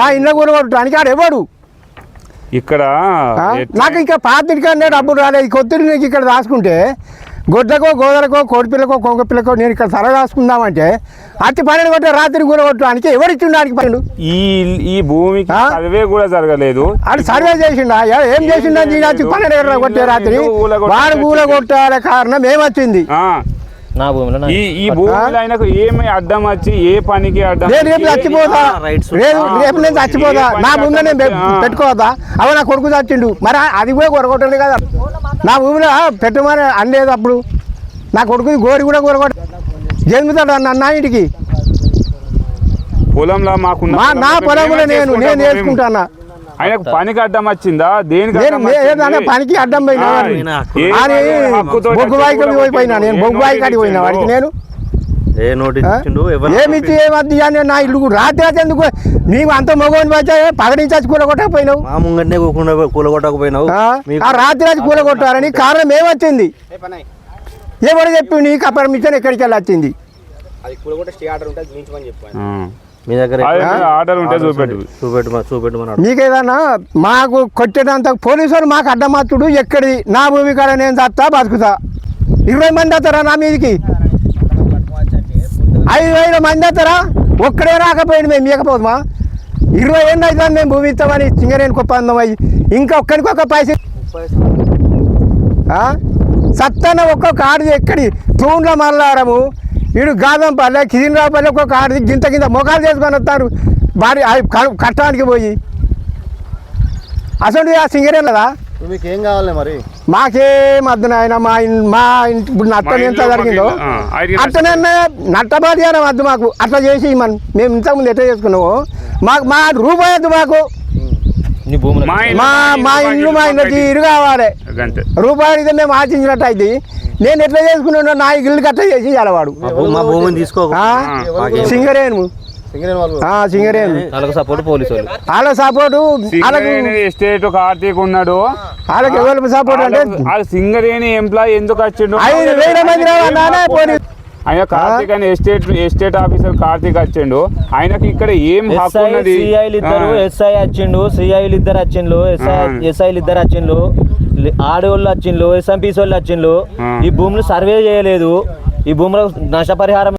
నా ఇంట్లో కూరగొట్టడానికి ఆడు ఎవడు? ఇక్కడ నాకు ఇంకా పాతికన్నా డబ్బులు రాలేదు కొత్త నీకు ఇక్కడ రాసుకుంటే గొడ్లకో గోదలకో కోడిపిల్లకో కొంగ పిల్లకో నేను ఇక్కడ సర రాసుకుందామంటే అట్టి పన్నెండు కొట్టే రాత్రి కూర కొట్టడానికి ఎవరు ఇచ్చిండు పన్నెండు? ఈ ఈ భూమికి? సర్వే కూడా జరగలేదు. ఆడు సర్వే చేసిండా? ఏం చేసిండా పన్నెండు కొట్టే రాత్రి? వాడు కూల కొట్టాల కారణం ఏమొచ్చింది? నా భూమిలో నా- ఈ ఈ భూమిలో ఆయనకు ఏమి అడ్డం వచ్చి ఏ పనికి అడ్డం నేను రేపు చచ్చిపోతా. రైట్స్. రేపు నేను చచ్చిపోతా. నా భూమిలో నేను పె- ఆ. పెట్టుకోవద్దా? అవ నా కొడుకు చచ్చిండు. మరి అది కూడా కొరగొట్టండి కదా. నా భూమిలో పెట్టమని అనలేదు అప్పుడు. నా కొడుకు గోరి కూడా కొరగొట్ట జన్మితాడు అన్న నా ఇంటికి. పొలంలో మాకున్న మా నా పొలంలో నేను నేను. వేసుకుంటానా ఆయనకు పనికి అడ్డం వచ్చిందా? దేనికి పనికి అడ్డం పోయినా ఆ, వాడిని. ఏ అని హక్కుతోటి బొగ్గుబాయి వచ్చి కాడికి పోయినా నేను ఏ బొగ్గుబాయి కాడికి పోయినా వాడికి నేను? ఏమిచ్చి ఏమద్ది అని నా ఇల్లు రాత్రి రాత్రి ఎందుకు? నీవు అంత మగవని వచ్చా పగడించి వచ్చి కూల కొట్టకపోయినావు మా ముంగంటే కూకుండా కూలగొట్టకపోయినావు. ఆ? రాత్రి రాత్రి కూల కొట్టారని కారణం ఏమొచ్చింది? ఎవరు చెప్పి నీకు ఆ పర్మిషన్ ఎక్కడికి వెళ్ళి వచ్చింది. ఆ. మీ దగ్గర అదే ఆర్డర్ ఉంటే చూపెట్టు. చూపెట్టు చూపెట్టమన్నాడు మీకేదన్నా మాకు కొట్టేటంత పోలీసులు మాకు అడ్డమాతుడు ఎక్కడి నా భూమి కాడ నేను చస్తా బతుకుతా. ఇరవై మంది వస్తారా నా మీదకి? ఐదు వేల మంది వస్తారా? ఒక్కడే రాకపోయింది మేము ఇవ్వకపోదుమా ఇరవై ఏళ్ళు అవుతుంది మేము భూమి ఇస్తామని సింగరేణి ఒప్పందం అయ్యి. ఇంకా ఒక్కరికి ఒక పైస సత్తన ఒక్కొక్క ఆడిది ఎక్కడి? తూండ్ల మల్లారము. వీడు గాదం పల్లె కిదినరావు పల్లె ఒక్కొక్క ఆడిది గింత గింత మొఖాలు చేసుకొని వస్తారు. భారీ ఆ క- కట్టడానికి పోయి. అసలు ఆ సింగరేం కదా మీకు ఏం కావాలి మరి? మాకేం అద్దు నాయన మా మా ఇంటి ఇప్పుడు నట్టం మా ఎంత జరిగిందో. నట్టబాది అని వద్దు మాకు. అట్లా చేసి మనం మేము ఇంతకుముందు ఎట్లా చేసుకున్నాము మాకు మా రూపాయి వద్దు మాకు. నీ భూమిలో మా ఇల్లు, మా మా మా ఇంట్లో తీరు కావాలి. అంతే రూపాయలు అయితే మేము ఆశించినట్టు అయితే నేను ఎట్లా చేసుకున్నాను నా ఇల్లు కట్ట చేసి అలవాడు మా భూమిని తీసుకో వాళ్ళకు సపోర్ట్ పోలీసు వాళ్ళు. వాళ్ళ సపోర్టు సింగరేణి ఎస్టేట్ కార్తీక్ ఉన్నాడు. వాళ్ళకి సపోర్ట్ అంటే ఆ సింగరేణి ఎంప్లాయ్ ఎందుకు వచ్చిండు? ఐదు వేల మంది రావన్నానే పోనీ. ఆయన కార్తీక్ అని ఎస్టేట్ ఎస్టేట్ ఆఫీసర్ కార్తీక్ వచ్చిండు. ఆయనకి ఇక్కడ ఏం హక్కు ఎస్ఐ ఉన్నది? సిఐలు ఇద్దరు. ఎస్ఐ వచ్చిండు సిఐలు ఇద్దరు వచ్చిండ్లు ఎస్ఐ. ఎస్ఐలు ఇద్దరు వచ్చిండ్లు. లి- ఆడవాళ్ళు వచ్చిండ్లు ఎస్ఎంపీసీ వాళ్ళు వచ్చిండ్లు. ఈ భూములు సర్వే చేయలేదు ఈ భూములకు నష్టపరిహారం